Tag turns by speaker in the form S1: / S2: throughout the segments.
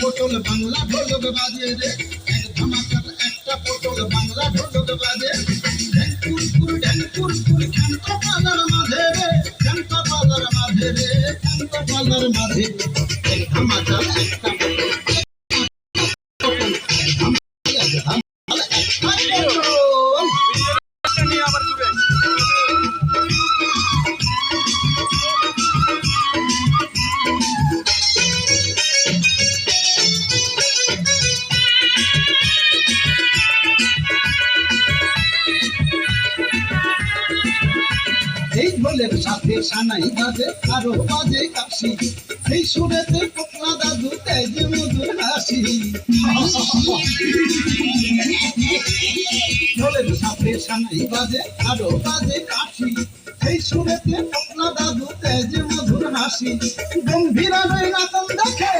S1: পটল বাংলা ঢোলক বাজে রে। এক ধামাকার একটা পটল বাংলা ঢোলক বাজে। ঢ্যাং কুরকুর ঢ্যাং কুরকুর খ্যান্ত পালার মাঝে রে। খ্যান্ত পালার মাঝে রে, খ্যান্ত পালার মাঝে। এক ধামাকার ঢোলের সাথে সানাই বাজে আরও বাজে কাশি। সেই সুরেতে পোকলা দাদু তেজ মধুর হাসি ঢোলের সাথে সানাই বাজে, আরও বাজে কাশি। সেই সুরেতে পোকলা দাদু তেজ মধুর হাসি গম্ভীরা নয় নাতন দেখে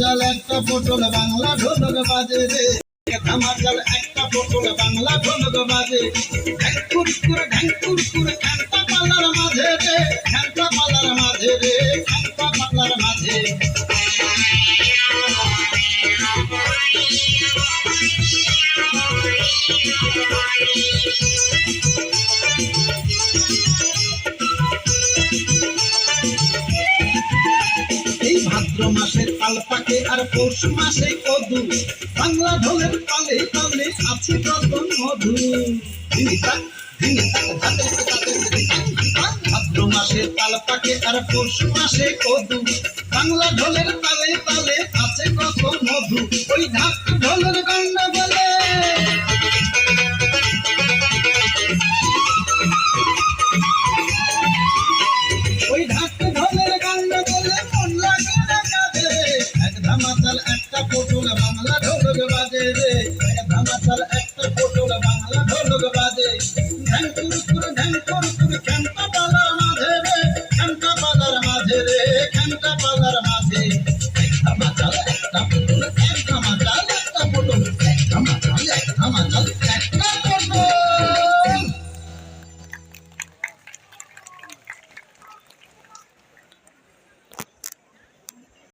S1: চাল একটা পটল, বাংলা ঢোলক বাজে রে। একটা চাল একটা পটল, বাংলা ঢোলক বাজে ঢ্যাং কুর ঢ্যাং কুর খ্যাংটা পাল্লার মাঝে রে। খানতা পাল্লার মাঝে রে, খ্যাংটা পাল্লার মাঝে। ভাদ্র মাসে তাল পাকে আর পৌষ মাসে কদু। বাংলা ঢোলের তালে তালে আছে কত মধু। ভাদ্র মাসে তাল পাকে আর পৌষ মাসে কদু। বাংলা ঢোলের কালে তালে আছে কত মধু। ওই ঢাক ঢোলের গন্ড ধামাচাল একটা পটল, বাংলা ঢোলক বাজে রে। এক ধামাচাল একটা পটল, বাংলা ঢোলক বাজে। ঢ্যাং কুরকুর ঢ্যাং মাঝে রে। পালার মাঝে রে, খ্যাংটা পালার মাঝে।